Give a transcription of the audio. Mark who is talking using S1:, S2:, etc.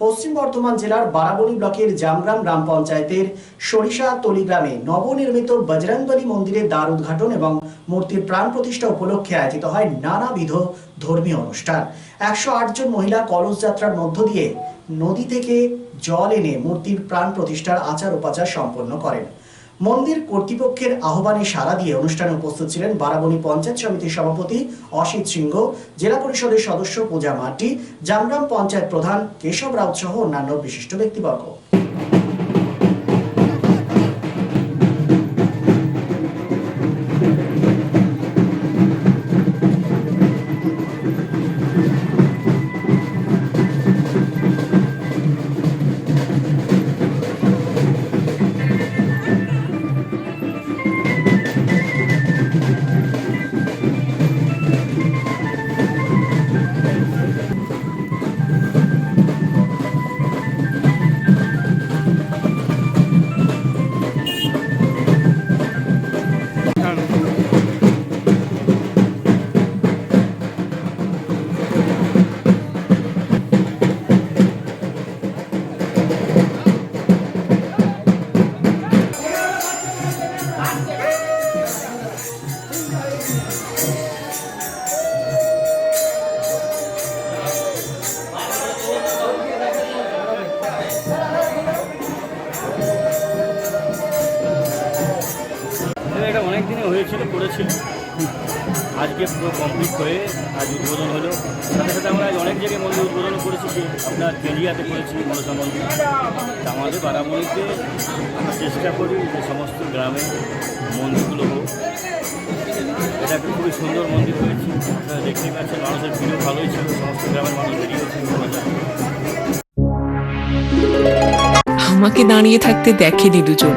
S1: পশ্চিম বর্ধমান জেলার বারাবণী ব্লকের জামগ্রাম গ্রাম পঞ্চায়েতের সরিষা তলি গ্রামে নবনির্মিত বজরংবলী মন্দিরের দ্বার উদ্ঘাটন এবং মূর্তির প্রাণ প্রতিষ্ঠা উপলক্ষে আয়োজিত হয় নানাবিধ ধর্মীয় অনুষ্ঠান। একশো জন মহিলা কলস যাত্রার মধ্য দিয়ে নদী থেকে জল এনে মূর্তির প্রাণ প্রতিষ্ঠার আচার উপাচার সম্পন্ন করেন। মন্দির কর্তৃপক্ষের আহ্বানে সাড়া দিয়ে অনুষ্ঠানে উপস্থিত ছিলেন বারাবণী পঞ্চায়েত সমিতির সভাপতি অসিত সিংহ, জেলা পরিষদের সদস্য পূজা মাটি, জামগ্রাম পঞ্চায়েত প্রধান কেশব রাউত সহ অন্যান্য বিশিষ্ট ব্যক্তিবর্গ।
S2: দিনে করেছিল আজকে পুরো কমপ্লিট হয়ে আজ উদ্বোধন হলো। সাথে সাথে আমরা আজ অনেক জায়গায় মন্দির উদ্বোধন করেছি, যে আপনার কেরিয়াতে করেছি, মনসা মন্দির। তা আমাদের বারামণিতে আমরা চেষ্টা করি যে সমস্ত গ্রামে মন্দিরগুলো হোক। এটা একটা খুবই সুন্দর মন্দির হয়েছে। আপনারা দেখতেই পাচ্ছেন, মানুষের ভিড়ও ভালোই ছিল, সমস্ত গ্রামের মানুষ বেরিয়েছে
S3: আমাকে দাঁড়িয়ে থাকতে দেখেনি দুজন।